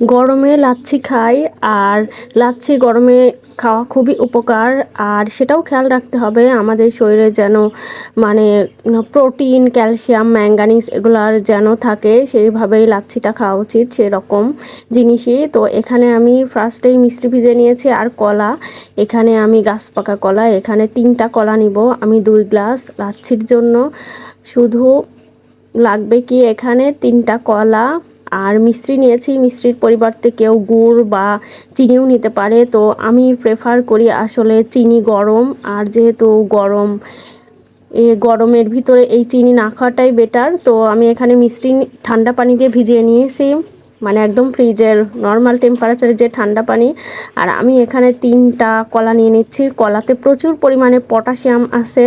গরমে লাচ্ছি খাই আর লাচ্ছি গরমে খাওয়া খুবই উপকার আর সেটাও খেয়াল রাখতে হবে। আমাদের শরীরে যেন মানে প্রোটিন, ক্যালসিয়াম, ম্যাঙ্গানিজ এগুলার যেন থাকে, সেইভাবেই লাচ্ছিটা খাওয়া উচিত সেরকম জিনিসই। তো এখানে আমি ফার্স্টেই মিষ্টি ভিজে নিয়েছি আর কলা। এখানে আমি গাছ পাকা কলা, এখানে তিনটা কলা নিব। আমি দুই গ্লাস লাচ্ছির জন্য। শুধু লাগবে কি এখানে তিনটা কলা আর মিষ্টি নিয়েছি, মিস্ত্রির পরিবর্তে কেউ গুড় বা চিনিও নিতে পারে। তো আমি প্রেফার করি আসলে চিনি গরম, আর যেহেতু গরম, এ গরমের ভিতরে এই চিনি না খাওয়াটাই বেটার তো আমি এখানে মিষ্টি ঠান্ডা পানি দিয়ে ভিজিয়ে নিয়েছি। মানে একদম ফ্রিজের নর্মাল টেম্পারেচারের যে ঠান্ডা পানি। আর আমি এখানে তিনটা কলা নিয়ে নিচ্ছি। কলাতে প্রচুর পরিমাণে পটাশিয়াম আছে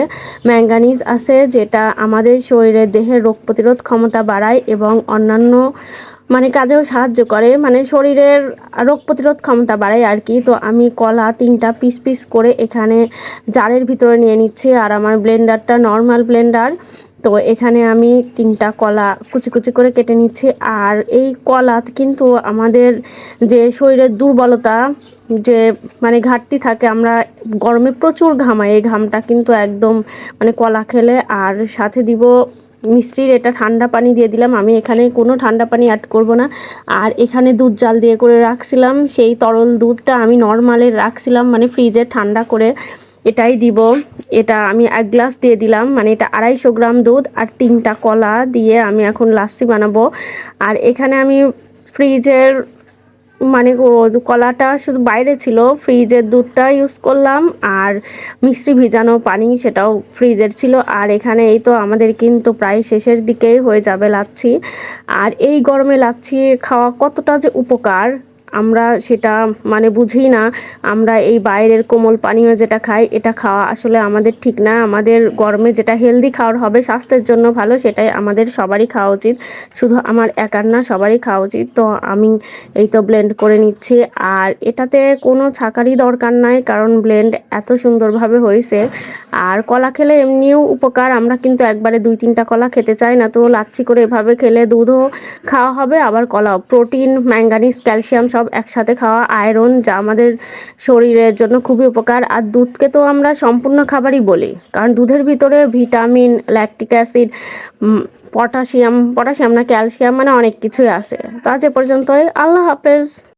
ম্যাঙ্গানিজ আছে, যেটা আমাদের শরীরে দেহের রোগ প্রতিরোধ ক্ষমতা বাড়ায় এবং অন্যান্য মানে কাজেও সাহায্য করে। মানে শরীরের রোগ প্রতিরোধ ক্ষমতা বাড়ায় আর কি। তো আমি কলা তিনটা পিস পিস করে এখানে জারের ভিতরে নিয়ে নিচ্ছি। আর আমার ব্লেন্ডারটা নর্মাল ব্লেন্ডার তো এখানে আমি তিনটা কলা কুচি কুচি করে কেটে নিচ্ছি। আর এই কলা কিন্তু আমাদের যে শরীরের দুর্বলতা, যে মানে ঘাটতি থাকে, আমরা গরমে প্রচুর ঘামাই। এই ঘামটা কিন্তু একদম মানে কলা খেলে। আর সাথে দিব মিষ্টির, এটা ঠান্ডা পানি দিয়ে দিলাম। আমি এখানে কোনো ঠান্ডা পানি অ্যাড করব না। আর এখানে দুধ জাল দিয়ে করে রাখছিলাম। সেই তরল দুধটা আমি নর্মালের রাখছিলাম মানে ফ্রিজে ঠান্ডা করে এটাই দিব। এটা আমি এক গ্লাস দিয়ে দিলাম মানে এটা আড়াইশো গ্রাম দুধ আর তিনটা কলা দিয়ে আমি এখন লাস্সি বানাবো। আর এখানে আমি ফ্রিজের মানে কলাটা শুধু বাইরে ছিল, ফ্রিজের দুধটা ইউজ করলাম আর মিষ্টি ভিজানো পানি সেটাও ফ্রিজের ছিল। আর এখানে এই তো আমাদের কিন্তু প্রায় শেষের দিকেই হয়ে যাবে লাচ্ছি। আর এই গরমে লাচ্ছি খাওয়া কতটা যে উপকার। আমরা সেটা মানে বুঝি না। আমরা এই বাইরের কোমল পানীয় যেটা খাই, এটা খাওয়া আসলে আমাদের ঠিক না। আমাদের গরমে যেটা হেলদি খাওয়ার হবে, স্বাস্থ্যের জন্য ভালো, সেটাই আমাদের সবারই খাওয়া উচিত। শুধু আমার একার না, সবারই খাওয়া উচিত। তো আমি এই তো ব্লেন্ড করে নিচ্ছি। আর এটাতে কোনো ছাকারই দরকার নাই, কারণ ব্লেন্ড এত সুন্দরভাবে হয়েছে। আর কলা খেলে এমনিও উপকার। আমরা কিন্তু একবারে দুই তিনটা কলা খেতে চাই না, তো লাচ্ছি করে এভাবে খেলে দুধও খাওয়া হবে। আবার কলাও প্রোটিন ম্যাঙ্গানিজ ক্যালসিয়াম সব একসাথে খাওয়া আয়রন যা আমাদের শরীরের জন্য খুবই উপকার। আর দুধকে তো আমরা সম্পূর্ণ খাবারই বলি, কারণ দুধের ভিতরে vitamin lactic acid potassium potassium না ক্যালসিয়াম মানে অনেক কিছুই আছে। তো আজ এ পর্যন্তই, আল্লাহ হাফেজ।